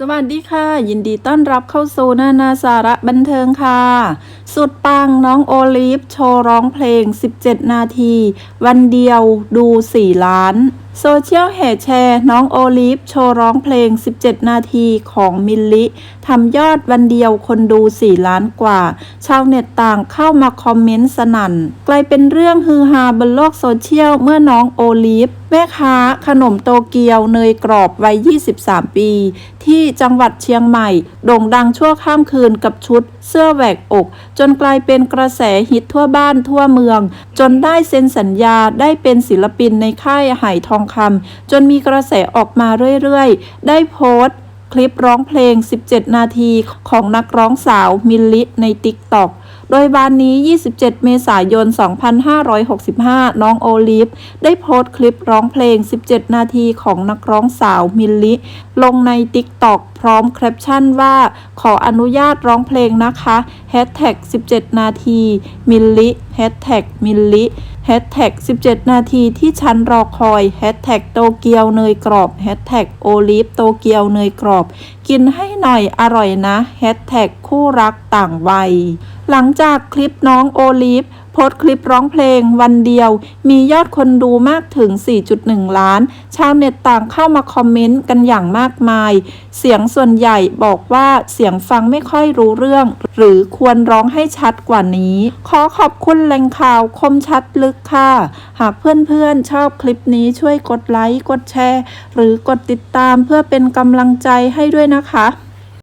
สวัสดีค่ะ ยินดีต้อนรับเข้าสู่นานาสาระบันเทิงค่ะ สุดปังน้องโอลิฟ โชว์ร้องเพลง 17 นาที วันเดียวดู 4 ล้าน โซเชียลแห่แชร์ น้องโอลิฟ โชว์ร้องเพลง 17 นาทีของมิลลิทำยอดวันเดียวคนดู 4 ล้านกว่า ชาวเน็ตต่างเข้ามาคอมเมนต์สนั่น กลายเป็นเรื่องฮือฮาบนโลกโซเชียลเมื่อน้องโอลิฟ แม่ค้าขนมโตเกียวเนยกรอบวัย 23 ปี ที่จังหวัดเชียงใหม่ โด่งดังชั่วข้ามคืนกับชุดเสื้อแหวกอก จนกลายเป็นกระแสฮิตทั่วบ้านทั่วเมือง จนได้เซ็นสัญญาได้เป็นศิลปินในค่ายไหทองคำจนมีกระแสออกมาเรื่อยๆ ได้โพสต์คลิปร้องเพลง 17 นาทีของนักร้องสาวมิลลิในติ๊กต็อก โดยวันนี้ 27 เมษายน 2565 น้องโอลิฟ ได้โพสต์คลิปร้องเพลง 17 นาทีของนักร้องสาวมิลลิ ลงใน TikTok พร้อมแคปชั่นว่า ขออนุญาตร้องเพลงนะคะแฮชแท็ก17 นาที มิลลิแฮชแท็กมิลลิแฮชแท็ก17 นาทีที่ฉันรอคอยแฮชแท็กโตเกียวเนยกรอบแฮชแท็กโอลิฟโตเกียวเนยกรอบ กินให้หน่อยอร่อยนะแฮชแท็กคู่รักต่างวัย หลังจากคลิปน้องโอลิฟโพสคลิปร้องเพลงวันเดียว มียอดคนดูมากถึง 4.1 ล้าน ชาวเน็ตต่างเข้ามาคอมเมนต์กันอย่างมากมาย เสียงส่วนใหญ่บอกว่าเสียงฟังไม่ค่อยรู้เรื่อง หรือควรร้องให้ชัดกว่านี้ ขอขอบคุณแหล่งข่าวคมชัดลึกค่ะ หากเพื่อนๆชอบคลิปนี้ช่วยกดไลค์ กดแชร์ หรือกดติดตามเพื่อเป็นกำลังใจให้ด้วยนะคะ